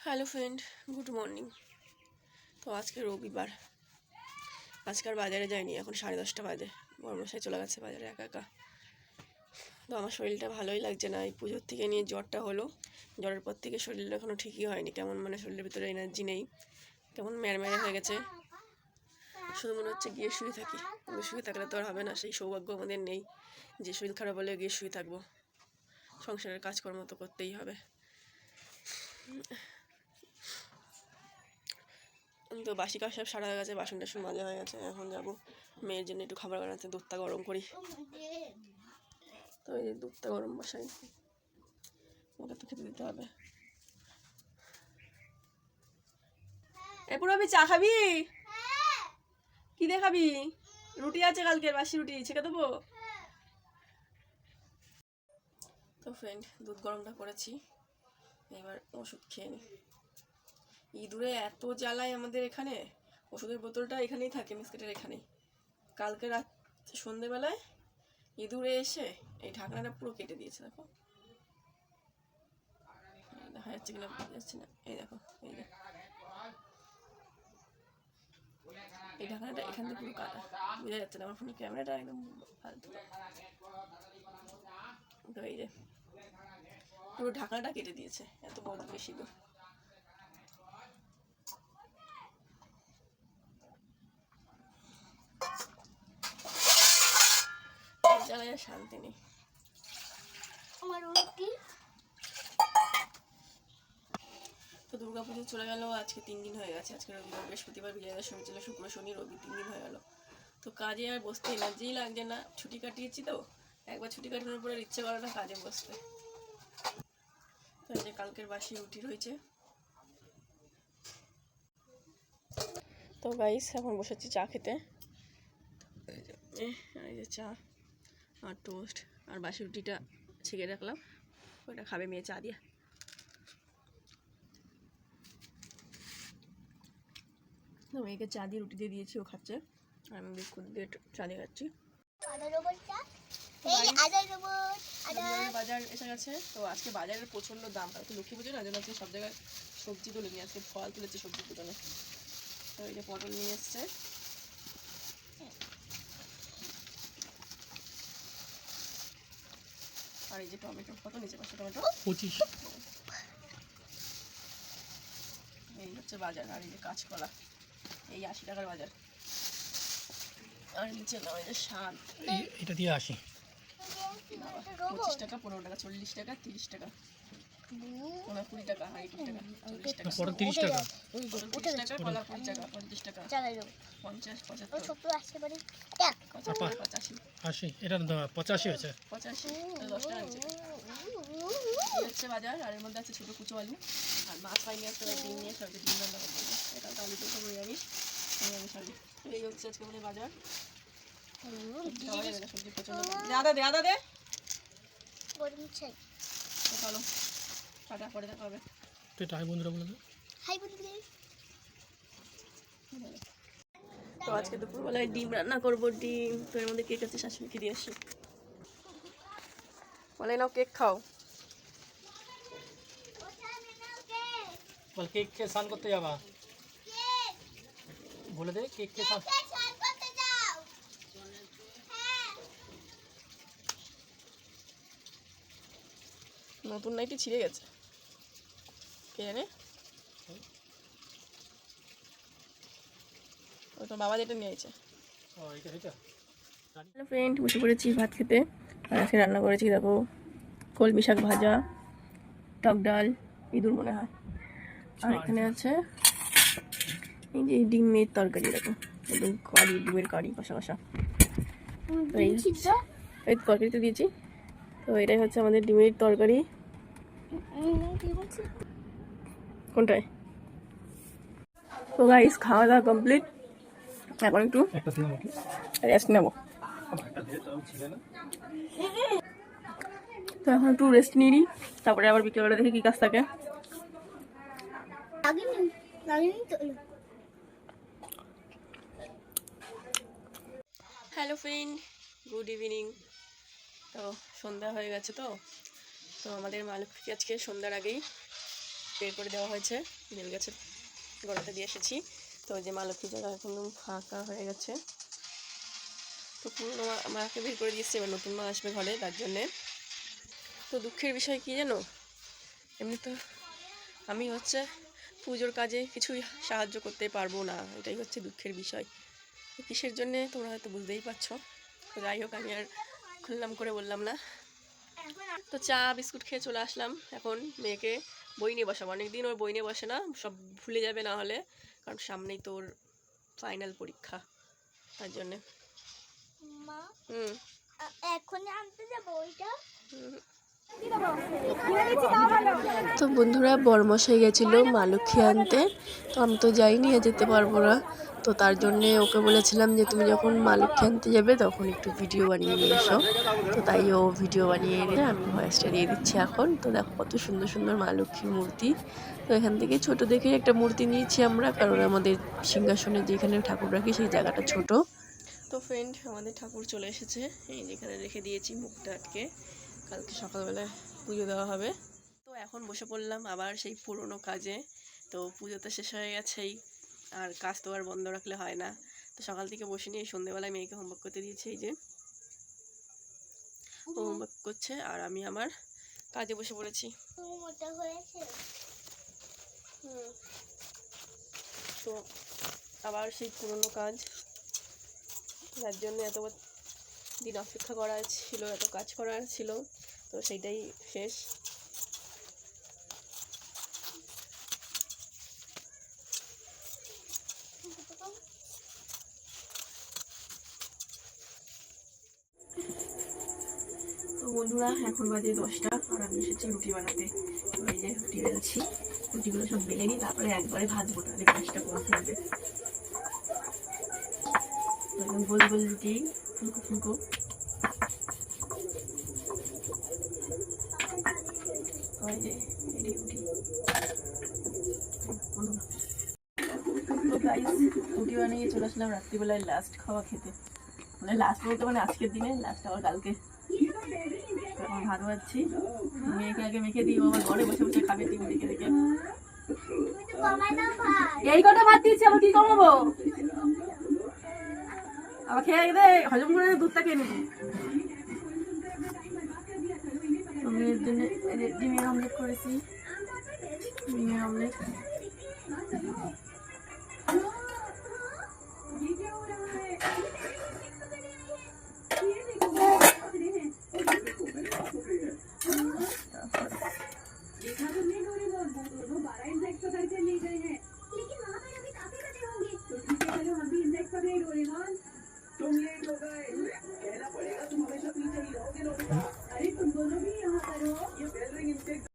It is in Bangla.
হ্যালো ফ্রেন্ড গুড মর্নিং তো আজকে রবিবার। আজকে আর বাজারে যাইনি, এখন সাড়ে দশটা বাজে। বর্মশাই চলে গেছে বাজারে একা একা। তো আমার শরীরটা ভালোই লাগছে না। এই পুজোর থেকে নিয়ে জ্বরটা হলো। জ্বরের পর থেকে শরীরটা এখনও ঠিকই হয়নি। কেমন মানে শরীরের ভিতরে এনার্জি নেই। কেমন ম্যারম্যারে হয়ে গেছে। শুধু মনে হচ্ছে গিয়ে শুয়ে থাকি। কিন্তু শুয়ে থাকলে তো আর হবে না। সেই সৌভাগ্য আমাদের নেই যে শরীর খারাপ হলে গিয়ে শুয়ে থাকব। সংসারের কাজকর্ম তো করতেই হবে। তো বাসি কাজ সব সারা হয়ে গেছে বাসন টাসন মাজা হয়ে গেছে, এখন যাব মেয়ের জন্য একটু খাবার বানাতে, দুধটা গরম করি। তো এই দুধটা গরম বসাই ওটা তো খেতে দিতে হবে। এরপর আমি চা খাবি? কি দিয়ে খাবি? রুটি আছে কালকের বাসি রুটি, ছেঁকে দেবো? তো ফ্রেন্ড দুধ গরমটা করেছি, এবার ওষুধ খেয়ে নিই ইঁদুরে এত জ্বালায় আমাদের এখানে? ওষুধের বোতলটা এখানেই থাকে, বিস্কুটের এখানেই। কালকে রাত সন্ধেবেলায় ইঁদুরে এসে এই ঢাকনাটা পুরো কেটে দিয়েছে, দেখো। দেখা যাচ্ছে কিনা যাচ্ছে না। এই দেখো, এই যে এই ঢাকনাটা এখান থেকে পুরো কাটা। বোঝা যাচ্ছে না, আমার ফোনের ক্যামেরাটা একদম ফালতু। এই যে, পুরো ঢাকনাটা কেটে দিয়েছে, এত বড় বেশি তো জ্বালায় আর শান্তি নেই। আমার তো দুর্গা পুজো চলে গেল আজকে তিন দিন হয়ে গেছে। আজকে রবিবার বৃহস্পতিবার বিজয়া শনি ছিল শুক্র শনি রবি তিন দিন হয়ে গেল। তো কাজে আর বসতে এনার্জিই লাগছে না। ছুটি কাটিয়েছি তো একবার ছুটি কাটানোর পরে ইচ্ছে করে না কাজে বসতে। তো এই যে কালকের বাসি রুটি রয়েছে। তো গাইস এখন বসেছি চা খেতে। এই যে চা। আর টোস্ট আর বাসি রুটিটা ছেঁকে রাখলাম। ওটা খাবে মেয়ে চা দিয়ে। তো মেয়েকে চা দিয়ে রুটি দিয়ে দিয়েছি ও খাচ্ছে। আর আমি বিস্কুট দিয়ে চা দিয়ে খাচ্ছি। বাজার এসে গেছে। তো আজকে বাজারের প্রচণ্ড দাম কালকে লক্ষ্মী পুজো না জন্য আজকে সব জায়গায় সবজি তুলে নিয়ে আজকে ফল তুলেছে সবজি পুজোনে। তো এই যে পটল নিয়ে এসছে। আর এই যে টমেটো কত নিচে পাশে টমেটো? পঁচিশ। এই হচ্ছে বাজার আর এই যে কাঁচকলা এই আশি টাকার বাজার। আর নিচে নয় এই যে শাক। এই- এটা দিয়ে আসি। পঁচিশ টাকা পনেরো টাকা চল্লিশ টাকা তিরিশ টাকা। পনেরো কুড়ি টাকা একুশ টাকা চল্লিশ টাকা। পরে তিরিশ টাকা। তিরিশ টাকা কলা কুড়ি টাকা পঞ্চাশ টাকা। পঞ্চাশ পঁচাত্তর। পঁচাশি। আশি এটা পঁচাশি হয়েছে। পঁচাশি দশ টাকা নিচে হচ্ছে বাজার আর এর মধ্যে আছে ছোটো কুচো আলু। আর মাছ পাইনি ডিম নিয়ে সবাই ডিম রান্না করতে এটা আলু। তো এই হচ্ছে আজকে আমাদের বাজার। সবজি প্রচণ্ড দে আদা দে। আদা দে চলো। টাটা পরে দেখা হবে। তো এটা আয় বন্ধুরা বলে হাই বন্ধু তো আজকে দুপুরবেলায় ডিম রান্না করব ডিম। তো এর মধ্যে কেক আছে শাশুড়িকে দিয়ে আসি। বলে নাও কেক খাও। বল কেক খেয়ে স্নান করতে যাবা? বলে দে কেক খেয়ে স্নান নতুন নাইটি ছিঁড়ে গেছে। কে জানে ও তোর বাবা যেটা নিয়ে আইছে ও এটা হয়েছে? হ্যালো ফ্রেন্ড বসে পড়েছি ভাত খেতে। আর আজকে রান্না করেছি দেখো কলমি শাক ভাজা টক ডাল ইঁদুর মনে হয়। আর এখানে আছে এই যে ডিমের তরকারি দেখো। একদম কারি ডিমের কারি কষা কষা। তো এই এই তরকারিতে দিয়েছি। তো এটাই হচ্ছে আমাদের ডিমের তরকারি। কোনটায়? তো গাইস খাওয়া দাওয়া কমপ্লিট এখন একটু রেস্ট নেব। তো এখন একটু রেস্ট নিই তারপরে আবার বিকেলবেলা দেখি কী কাজ থাকে। হ্যালো ফ্রেন্ড গুড ইভিনিং তো সন্ধ্যা হয়ে গেছে তো। তো আমাদের মা লক্ষ্মী আজকে সন্ধ্যার আগেই বের করে দেওয়া হয়েছে। বেল গাছের গোড়াতে দিয়ে এসেছি। তো যে মা লক্ষ্মী জায়গা এখন ফাঁকা হয়ে গেছে। তো পুরনো মাকে বের করে দিয়েছে, এবার নতুন মা আসবে ঘরে তার জন্যে। তো দুঃখের বিষয় কি জানো? এমনি তো আমি হচ্ছে পুজোর কাজে কিছুই সাহায্য করতে পারব না। এটাই হচ্ছে দুঃখের বিষয়। তো কিসের জন্যে তোমরা হয়তো বুঝতেই পারছ। তো যাই হোক, আমি আর খুললাম করে বললাম না। তো চা, বিস্কুট খেয়ে চলে আসলাম এখন মেয়েকে। বই নিয়ে বসাবো অনেকদিন ওর বই নিয়ে বসে না সব ভুলে যাবে না হলে কারণ সামনেই তোর ফাইনাল পরীক্ষা তার জন্যে। মা হুম। এখন আনতে যাব ওইটা হুম। তো বন্ধুরা, বরমশাই গেছিল মা লক্ষ্মী আনতে। তো আমি তো যাই নিয়ে যেতে পারব না। তো তার জন্যে ওকে বলেছিলাম যে, তুমি যখন মা লক্ষ্মী আনতে যাবে, তখন একটু ভিডিও বানিয়ে নিয়ে এসো। তো তাই ও ভিডিও বানিয়ে এনে আমি ভয়েসটা দিয়ে দিচ্ছি এখন। তো দেখো, কত সুন্দর সুন্দর মা লক্ষ্মীর মূর্তি। তো এখান থেকে ছোট দেখে একটা মূর্তি নিয়েছি আমরা, কারণ আমাদের সিংহাসনে যেখানে ঠাকুর রাখি, সেই জায়গাটা ছোট। তো ফ্রেন্ড আমাদের ঠাকুর চলে এসেছে। এই যেখানে রেখে দিয়েছি মুখটা আটকে। কালকে সকালবেলায় পুজো দেওয়া হবে। তো এখন বসে পড়লাম আবার সেই পুরনো কাজে। তো পুজো তো শেষ হয়ে গেছেই আর কাজ তো আর বন্ধ রাখলে হয় না। তো সকাল থেকে বসে নিয়ে সন্ধ্যেবেলায় মেয়েকে হোমওয়ার্ক করতে দিয়েছি এই যে। হোমওয়ার্ক করছে আর আমি আমার কাজে বসে পড়েছি। তো আবার সেই পুরনো কাজ যার জন্য এত দিন অপেক্ষা করা ছিল, এত কাজ করার ছিল, তো সেইটাই শেষ। বন্ধুরা, এখন বাজে দশটা, আর আমি এসেছি রুটি বানাতে। এই যে রুটি বেলছি, রুটিগুলো সব বেলে নিই, তারপরে একবারে ভাজবো, তাহলে কাজটা থাকবে তো একদম গোল গোল রুটি ফুলকো ফুলকো রুটি বানিয়ে চলে আসলাম রাত্রিবেলায় লাস্ট খাওয়া খেতে মানে লাস্ট বলতে মানে আজকের দিনে লাস্ট আবার কালকে তো এখন ভাত পাচ্ছি মেয়েকে আগে মেখে দিই ও আবার ঘরে বসে বসে খাবে টিভি দেখে এই কটা ভাত আবার কি কমাবো আবার খেয়ে দে হজম করে দুধটা খেয়ে নিবি। তো মেয়ের জন্য ডিমের অমলেট করেছি। ডিমের অমলেট